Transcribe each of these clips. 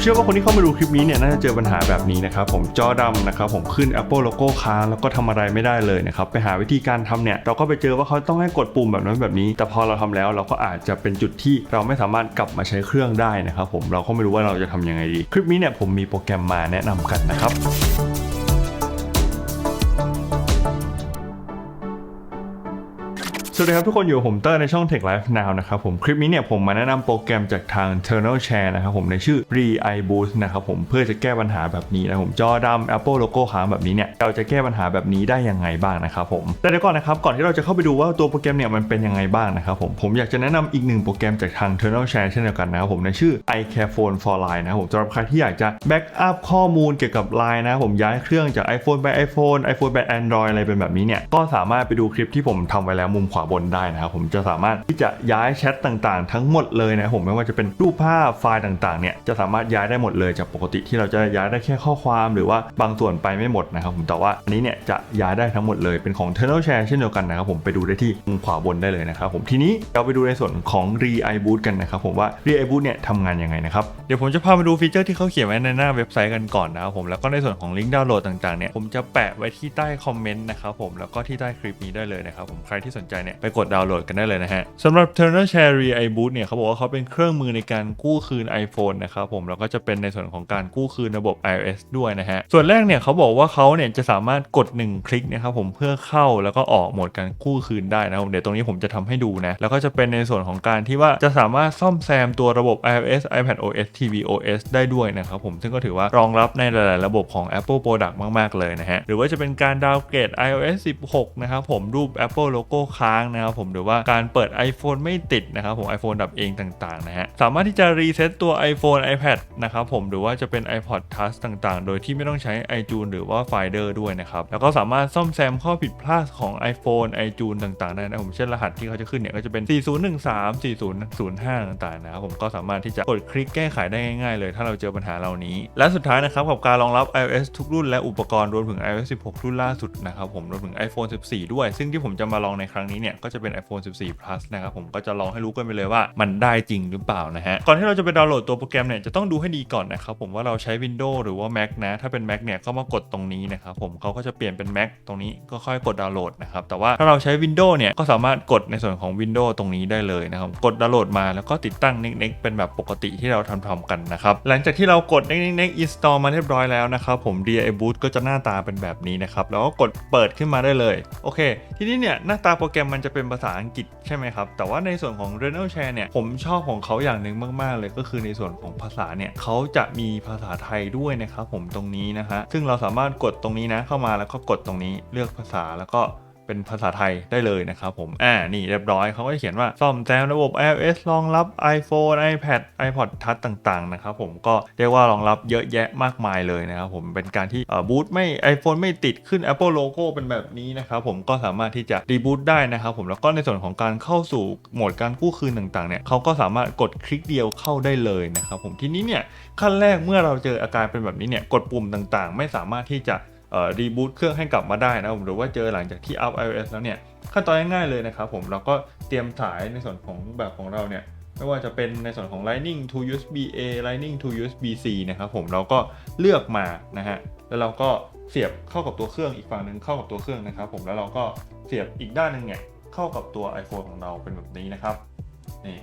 เชื่อว่าคนที่เข้ามาดูคลิปนี้เนี่ยน่าจะเจอปัญหาแบบนี้นะครับผมจอดำนะครับผมขึ้น Apple Logo ค้างแล้วก็ทำอะไรไม่ได้เลยนะครับไปหาวิธีการทำเนี่ยเราก็ไปเจอว่าเขาต้องให้กดปุ่มแบบนั้นแบบนี้ แต่พอเราทำแล้วเราก็อาจจะเป็นจุดที่เราไม่สามารถกลับมาใช้เครื่องได้นะครับผมเราก็ไม่รู้ว่าเราจะทำยังไงดี คลิปนี้เนี่ยผมมีโปรแกรมมาแนะนำกันนะครับ สวัสดีครับทุกคนอยู่ผมเตอร์ในช่อง Tech Life Now นะครับผมคลิปนี้เนี่ยผมมาแนะนำโปรแกรมจากทาง t e r n a l Share นะครับผมในชื่อ Re iBoost นะครับผมเพื่อจะแก้ปัญหาแบบนี้นะผมจอดำ Apple Logo ค้างแบบนี้เนี่ยเราจะแก้ปัญหาแบบนี้ได้ยังไงบ้างนะครับผมแต่เดี๋ยวก่อนนะครับก่อนที่เราจะเข้าไปดูว่าตัวโปรแกรมเนี่ยมันเป็นยังไงบ้างนะครับผมผมอยากจะแนะนำอีกหนึ่งโปรแกรมจากทาง t e r n a l Share เช่นเดียวกันนะครับผมในชื่อ iCare Phone for Line นะครับผมสำหรับใครที่อยากจะแบ็กอัพข้อมูลเกี่ยวกับ Line นะผมย้ายเครื่องจาก iPhone ไป iPhone iPhone ไป Android อะไรเป็นแบบนี้เนี่ยก็สามารถไปดูคลิปที่ผมทำไว้แล้วมุมขวาบนได้นะครับผมจะสามารถที่จะย้ายแชทต่างๆ ทั้งหมดเลยนะผมไม่ว่าจะเป็นรูปภาพไฟล์ต่างๆเนี่ยจะสามารถย้ายได้หมดเลยจากปกติที่เราจะย้ายได้แค่ข้อความหรือว่าบางส่วนไปไม่หมดนะครับผมแต่ว่าอันนี้เนี่ยจะย้ายได้ทั้งหมดเลยเป็นของ t e r n a l Share เช่นเดียวกันนะครับผมไปดูได้ที่มุมขวาบนได้เลยนะครับผมทีนี้เราไปดูในส่วนของ Re iBoot กันนะครับผมว่า Re iBoot เนี่ยทำงานยังไงนะครับเดี๋ยวผมจะพามาดูฟีเจอร์ที่เขาเขียนไว้ในหน้าเว็บไซต์กันก่อนนะครับผมแล้วก็ในส่วนของลิงก์ดาวน์โหลดต่างๆเนี่ยผมจะแปะไว้ที่ใต้คอมเมนต์นะครับผมแล้วก็ที่ใต้คลิปนี้ได้เลยนะครับผมใครที่สนใจเนี่ยไปกดดาวน์โหลดกันได้เลยนะฮะสำหรับ t e r n a l Share Re iBoot เนี่ยเขาบอกว่าเขาเป็นเครื่องมือในการกู้คืน iPhone นะครับผมแล้วก็จะเป็นในส่วนของการกู้คืนระบบ iOS ด้วยนะฮะส่วนแรกเนี่ยเขาบอกว่าเขาเนี่ยจะสามารถกด 1 คลิกนะครับผมเพื่อเข้าแล้วก็ออกโหมดการกู้คืนได้นะครับเดี๋ยวตรงนี้ผมจะทำให้ดูนะแล้วก็จะเป็นในส่วนของการที่ว่าจะสามารถซ่อมแซมตัวระบบ iOS iPadOS tvOS ได้ด้วยนะครับผมซึ่งก็ถือว่ารองรับในหลาย ๆ ระบบของ Apple Product มาก ๆ เลยนะฮะหรือว่าจะเป็นการดาวเกรด iOS 16 นะครับผมรูป Apple Logo ค้างนะครับผมหรือว่าการเปิด iPhone ไม่ติดนะครับผม iPhone ดับเองต่างๆนะฮะสามารถที่จะรีเซ็ตตัว iPhone iPad นะครับผมหรือว่าจะเป็น iPod Touch ต่างๆ โดยที่ไม่ต้องใช้ iTunes หรือว่า Finder ด้วยนะครับแล้วก็สามารถซ่อมแซมข้อผิดพลาดของ iPhone iTunes ต่างๆได้นะผมเช่นรหัสที่เขาจะขึ้นเนี่ยก็จะเป็น 4013 4005 ต่างๆนะครับผมก็สามารถที่จะกดคลิกแก้ไขได้ง่ายๆเลย ถ้าเราเจอปัญหาเหล่านี้ และสุดท้ายนะครับกับการรองรับ iOS ทุกรุ่นและอุปกรณ์รวมถึง iOS 16 รุ่นล่าสุดนะครับผมรวมถึง iPhone 14 ด้วย ซึ่งที่ผมจะมาลองในครั้งนี้เนี่ยก็จะเป็น iPhone 14 Plus นะครับผมก็จะลองให้รู้กันไปเลยว่ามันได้จริงหรือเปล่านะฮะก่อนที่เราจะไปดาวน์โหลดตัวโปรแกรมเนี่ยจะต้องดูให้ดีก่อนนะครับผมว่าเราใช้ Windows หรือว่า Mac นะถ้าเป็น Mac เนี่ยก็มากดตรงนี้นะครับผมเขาก็จะเปลี่ยนเป็น Mac ตรงนี้ก็ค่อยกดดาวน์โหลดนะครับแต่ว่าถ้าเราใช้ Windows เนี่ยก็สามารถกดในส่วนของ Windows ตรงนี้ได้เลยนะครับกดดาวน์โหลดมาแล้วก็ติดตั้ง Next เป็นแบบปกติที่เราทำทำกันนะครับหลังจากที่เรากด Next Next Install มาเรียบร้อยแล้วนะครับผม DI Boot ก็จะหน้าตาเป็นแบบนี้นะครับแล้วก็กดเปิดขึ้นมาได้เลยโอเค ทีนี้เนี่ยหน้าตาโปรแกรมมันจะเป็นภาษาอังกฤษใช่ไหมครับ แต่ว่าในส่วนของ r e n a l Share เนี่ย ผมชอบของเขาอย่างหนึ่งมาก ๆ เลยก็คือในส่วนของภาษาเนี่ยเขาจะมีภาษาไทยด้วยนะครับผมตรงนี้นะฮะซึ่งเราสามารถกดตรงนี้นะเข้ามาแล้วก็กดตรงนี้เลือกภาษาแล้วก็ เป็นภาษาไทยได้เลยนะครับผม อ่า นี่เรียบร้อยเขาก็จะเขียนว่าซ่อมแซมระบบ iOS รองรับ iPhone iPad iPod Touch ต่างๆ นะครับผม ก็เรียกว่ารองรับเยอะแยะมากมายเลยนะครับผม เป็นการที่บูตไม่ iPhone ไม่ติดขึ้น Apple Logo เป็นแบบนี้นะครับผม ก็สามารถที่จะรีบูตได้นะครับผม แล้วก็ในส่วนของการเข้าสู่โหมดการกู้คืนต่างๆ เนี่ยเขาก็สามารถกดคลิกเดียวเข้าได้เลยนะครับผม ทีนี้เนี่ยขั้นแรกเมื่อเราเจออาการเป็นแบบนี้เนี่ย กดปุ่มต่างๆ ไม่สามารถที่จะ รีบูตเครื่องให้กลับมาได้นะผมหรือว่าเจอหลังจากที่อัพ iOS แล้วเนี่ยขั้นตอนง่ายๆเลยนะครับผมเราก็เตรียมสายในส่วนของแบบของเราเนี่ยไม่ว่าจะเป็นในส่วนของ Lightning to USB A Lightning to USB C นะครับผมเราก็เลือกมานะฮะแล้วเราก็เสียบเข้ากับตัวเครื่องอีกฝั่งหนึ่งเข้ากับตัวเครื่องนะครับผมแล้วเราก็เสียบอีกด้านหนึ่งเนี่ยเข้ากับตัว iPhone ของเราเป็นแบบนี้นะครับนี่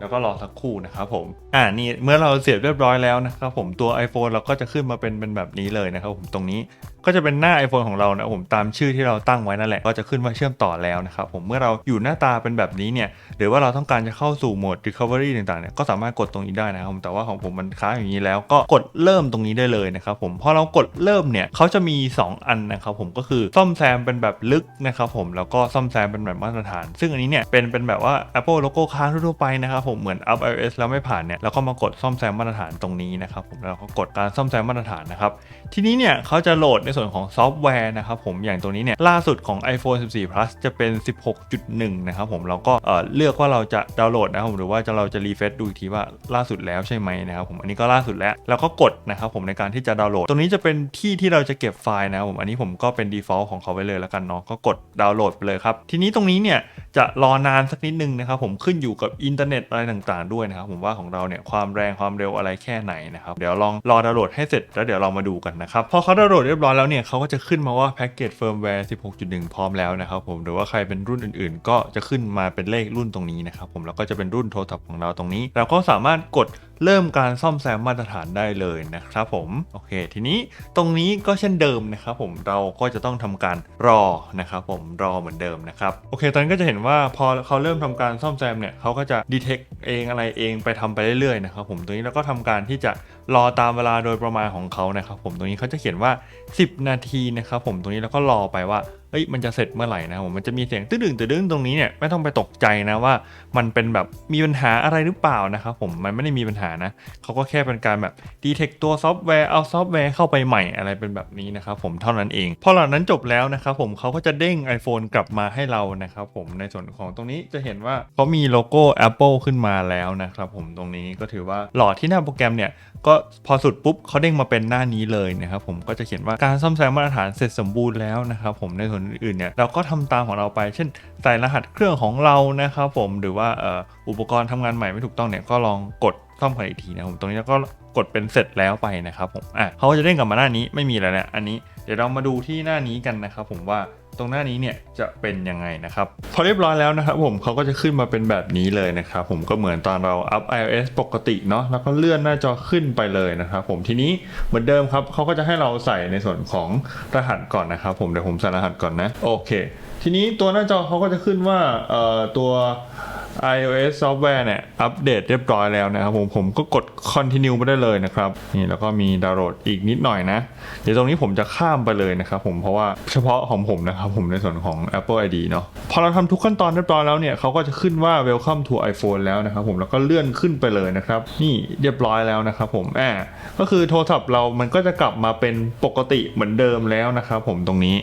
แล้วก็รอสักครู่นะครับผม อ่า นี่เมื่อเราเสียบเรียบร้อยแล้วนะครับผมตัว iPhone เราก็จะขึ้นมาเป็นเป็นแบบนี้เลยนะครับผมตรงนี้ ก็จะเป็นหน้า iPhone ของเรานะผมตามชื่อที่เราตั้งไว้นั่นแหละก็จะขึ้นว่าเชื่อมต่อแล้วนะครับผมเมื่อเราอยู่หน้าตาเป็นแบบนี้เนี่ยหรือว่าเราต้องการจะเข้าสู่โหมด Recovery ต่างๆเนี่ยก็สามารถกดตรงนี้ได้นะครับผมแต่ว่าของผมมันค้างอย่างนี้แล้วก็กดเริ่มตรงนี้ได้เลยนะครับผมพอเรากดเริ่มเนี่ยเขาจะมี 2 อันนะครับผมก็คือซ่อมแซมเป็นแบบลึกนะครับผมแล้วก็ซ่อมแซมเป็นแบบมาตรฐาน ซึ่งอันนี้เนี่ยเป็นเป็นแบบว่า Apple Logo ค้างทั่วไปนะครับผมเหมือน up iOS แล้วไม่ผ่านเนี่ยเราก็มากดซ่อมแซมมาตรฐานตรงนี้นะครับผมแล้วก็กดการซ่อมแซมมาตรฐานนะครับทีนี้เนี่ยเขาจะโหลดในส่วนของซอฟต์แวร์นะครับผมอย่างตัวนี้เนี่ยล่าสุดของ iPhone 14 Plus จะเป็น 16.1 นะครับผมเราก็เลือกว่าเราจะดาวน์โหลดนะครับผมหรือว่าจะเราจะรีเฟซดูอีกทีว่าล่าสุดแล้วใช่ไหมนะครับผมอันนี้ก็ล่าสุดแล้วแล้วก็กดนะครับผมในการที่จะดาวน์โหลด ตรงนี้จะเป็นที่ที่เราจะเก็บไฟล์นะครับผมอันนี้ผมก็เป็น default ของเขาไว้เลยแล้วกันเนาะก็กดดาวน์โหลดไปเลยครับทีนี้ตรงนี้เนี่ยจะรอนานสักนิดนึงนะครับผมขึ้นอยู่กับอินเทอร์เน็ตอะไรต่างๆด้วยนะครับผมว่าของเราเนี่ยความแรงความเร็วอะไรแค่ไหนนะครับเดี๋ยวลองรอดาวน์โหลดให้เสร็จแล้วเดี๋ยวเรามาดูกันนะครับพอเขาดาวน์โหลดเรียบร้อยแล้วเนี่ยเขาก็จะขึ้นมาว่าแพ็กเกจเฟิร์มแวร์ 16.1 พร้อมแล้วนะครับผมหรือว่าใครเป็นรุ่นอื่นๆ ก็จะขึ้นมาเป็นเลขรุ่นตรงนี้นะครับผมแล้วก็จะเป็นรุ่นโทรศัพท์ของเราตรงนี้ เราก็สามารถกด เริ่มการซ่อมแซมมาตรฐานได้เลยนะครับผมโอเค ทีนี้ตรงนี้ก็เช่นเดิมนะครับผมเราก็จะต้องทำการรอนะครับผมรอเหมือนเดิมนะครับโอเค ตอนนี้ก็จะเห็นว่าพอเขาเริ่มทำการซ่อมแซมเนี่ยเขาก็จะดีเทคเองอะไรเองไปทำไปเรื่อยๆนะครับผมตรงนี้เราก็ทำการที่จะรอตามเวลาโดยประมาณของเขานะครับผมตรงนี้เขาจะเขียนว่า 10 นาทีนะครับผมตรงนี้เราก็รอไปว่าเอ้ยมันจะเสร็จเมื่อไหร่นะครับผมมันจะมีเสียงตื้อดึงตื้อดึงตรงนี้เนี่ยไม่ต้องไปตกใจนะว่า มันเป็นแบบมีปัญหาอะไรหรือเปล่านะครับผมมันไม่ได้มีปัญหานะเขาก็แค่เป็นการแบบดีเทคตัวซอฟต์แวร์เอาซอฟต์แวร์เข้าไปใหม่อะไรเป็นแบบนี้นะครับผมเท่านั้นเอง พอเหล่านั้นจบแล้วนะครับผมเขาก็จะเด้ง iPhone กลับมาให้เรานะครับผมในส่วนของตรงนี้จะเห็นว่าเขามีโลโก้ Apple ขึ้นมาแล้วนะครับผมตรงนี้ก็ถือว่าหลอดที่หน้าโปรแกรมเนี่ยก็พอสุดปุ๊บเขาเด้งมาเป็นหน้านี้เลยนะครับผมก็จะเขียนว่าการซ่อมแซมมาตรฐานเสร็จสมบูรณ์แล้วนะครับผมในส่วนอื่นเนี่ยเราก็ทำตามของเราไป เช่นใส่รหัสเครื่องของเรานะครับผมหรือว่าอุปกรณ์ทำงานใหม่ไม่ถูกต้องเนี่ยก็ลองกด ซ่อมกันอีกทีนะผมตรงนี้แล้วก็กดเป็นเสร็จแล้วไปนะครับผมอะเขาก็จะเด้งกลับมาหน้านี้ไม่มีแล้วเนี่ยอันนี้เดี๋ยวเรามาดูที่หน้านี้กันนะครับผมว่าตรงหน้านี้เนี่ยจะเป็นยังไงนะครับพอเรียบร้อยแล้วนะครับผมเขาก็จะขึ้นมาเป็นแบบนี้เลยนะครับผมก็เหมือนตอนเราอัพ iOS ปกติเนาะแล้วก็เลื่อนหน้าจอขึ้นไปเลยนะครับผมทีนี้เหมือนเดิมครับเขาก็จะให้เราใส่ในส่วนของรหัสก่อนนะครับผมเดี๋ยวผมใส่รหัสก่อนนะโอเค ทีนี้ตัวหน้าจอเขาก็จะขึ้นว่าเอ่อตัว iOS ซอฟต์แวร์เนี่ยอัปเดตเรียบร้อยแล้วนะครับผมผมก็กด continue ไปได้เลยนะครับนี่แล้วก็มีดาวน์โหลดอีกนิดหน่อยนะ เดี๋ยวตรงนี้ผมจะข้ามไปเลยนะครับผมเพราะว่าเฉพาะของผมนะครับผมในส่วนของ Apple ID เนาะพอเราทำทุกขั้นตอนเรียบร้อยแล้วเนี่ยเขาก็จะขึ้นว่า welcome to iPhone แล้วนะครับผมแล้วก็เลื่อนขึ้นไปเลยนะครับนี่เรียบร้อยแล้วนะครับผมแอบก็คือโทรศัพท์เรามันก็จะกลับมาเป็นปกติเหมือนเดิมแล้วนะครับผมตรงนี้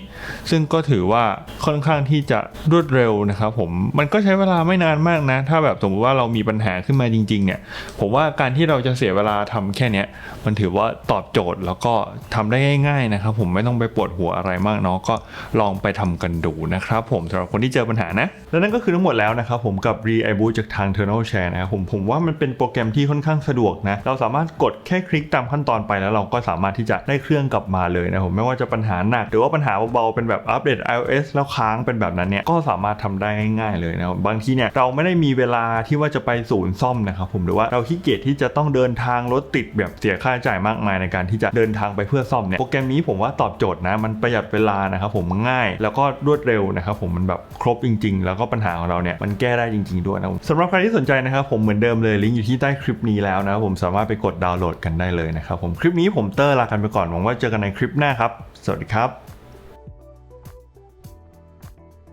ซึ่งก็ถือว่าค่อนข้างที่จะรวดเร็วนะครับผมมันก็ใช้เวลาไม่นานมากนะ ถ้าแบบสมมติว่าเรามีปัญหาขึ้นมาจริงๆเนี่ยผมว่าการที่เราจะเสียเวลาทำแค่เนี้ยมันถือว่าตอบโจทย์แล้วก็ทำได้ง่ายๆนะครับผมไม่ต้องไปปวดหัวอะไรมากเนาะก็ลองไปทำกันดูนะครับผมสำหรับคนที่เจอปัญหานะและนั่นก็คือทั้งหมดแล้วนะครับผมกับ r e i b o o t จากทาง t e r n a l Share นะครับผมผมว่ามันเป็นโปรแกรมที่ค่อนข้างสะดวกนะเราสามารถกดแค่คลิกตามขั้นตอนไปแล้วเราก็สามารถที่จะได้เครื่องกลับมาเลยนะผมไม่ว่าจะปัญหาหนักหรือว่าปัญหาเบาๆเป็นแบบอัปเดต iOS แล้วค้างเป็นแบบนั้นเนี่ยก็สามารถทำได้ง่ายๆเลยนะครับบางทีเนี่ยเราไม่ได้มีเวลาที่ว่าจะไปศูนย์ซ่อมนะครับผมหรือว่าเราขี้เกียจที่จะต้องเดินทางรถติดแบบเสียค่าใช้จ่ายมากมายในการที่จะเดินทางไปเพื่อซ่อมเนี่ยโปรแกรมนี้ผมว่าตอบโจทย์นะมันประหยัดเวลานะครับผมง่ายแล้วก็รวดเร็วนะครับผมมันแบบครบจริง ๆ แล้วก็ปัญหาของเราเนี่ยมันแก้ได้จริง ๆด้วยนะสำหรับใครที่สนใจนะครับผมเหมือนเดิมเลยลิงก์อยู่ที่ใต้คลิปนี้แล้วนะครับผมสามารถไปกดดาวน์โหลดกันได้เลยนะครับผมคลิปนี้ผมเตอร์ลากันไปก่อนหวังว่าเจอกันในคลิปหน้าครับ สวัสดีครับ